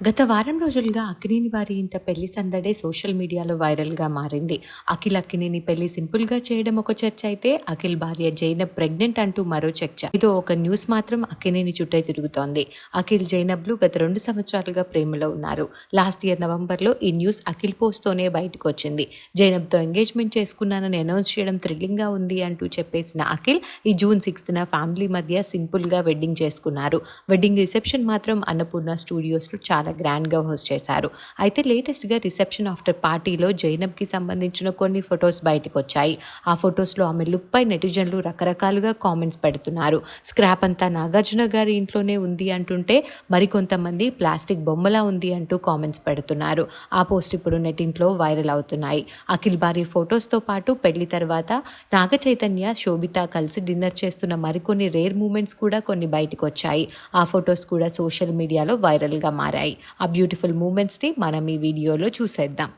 గత వారం రోజులుగా అక్కినేని వారి ఇంట పెళ్ళి సందడే సోషల్ మీడియాలో వైరల్గా మారింది. అఖిల్ అక్కినేని పెళ్ళి సింపుల్గా చేయడం ఒక చర్చ అయితే అఖిల్ భార్య జైనబ్ ప్రెగ్నెంట్ అంటూ మరో చర్చ. ఇదో ఒక న్యూస్ మాత్రం అక్కినేని చుట్టే తిరుగుతోంది. అఖిల్ జైనబ్లు గత రెండు సంవత్సరాలుగా ప్రేమలో ఉన్నారు. లాస్ట్ ఇయర్ నవంబర్లో ఈ న్యూస్ అఖిల్ పోస్ట్తోనే బయటకు వచ్చింది. జైనబ్తో ఎంగేజ్మెంట్ చేసుకున్నానని అనౌన్స్ చేయడం థ్రిల్లింగ్గా ఉంది అంటూ చెప్పేసిన అఖిల్ ఈ జూన్ సిక్స్త్న ఫ్యామిలీ మధ్య సింపుల్గా వెడ్డింగ్ చేసుకున్నారు. వెడ్డింగ్ రిసెప్షన్ మాత్రం అన్నపూర్ణ స్టూడియోస్లో చాలా గ్రాండ్గా హోస్ట్ చేశారు. అయితే లేటెస్ట్గా రిసెప్షన్ ఆఫ్టర్ పార్టీలో జైనబ్కి సంబంధించిన కొన్ని ఫొటోస్ బయటకు వచ్చాయి ఆ ఫొటోస్లో ఆమె లుక్పై నెటిజన్లు రకరకాలుగా కామెంట్స్ పెడుతున్నారు. స్క్రాప్ అంతా నాగార్జున గారి ఇంట్లోనే ఉంది అంటుంటే మరికొంతమంది ప్లాస్టిక్ బొమ్మలా ఉంది అంటూ కామెంట్స్ పెడుతున్నారు. ఆ పోస్ట్ ఇప్పుడు నెటింట్లో వైరల్ అవుతున్నాయి. అఖిల్ భారీ ఫొటోస్తో పాటు పెళ్ళి తర్వాత నాగ చైతన్య శోభిత కలిసి డిన్నర్ చేస్తున్న మరికొన్ని రేర్ మూమెంట్స్ కూడా కొన్ని బయటకు వచ్చాయి ఆ ఫొటోస్ కూడా సోషల్ మీడియాలో వైరల్గా మారాయి. ఆ బ్యూటిఫుల్ మూమెంట్స్ని మనం ఈ వీడియోలో చూసేద్దాం.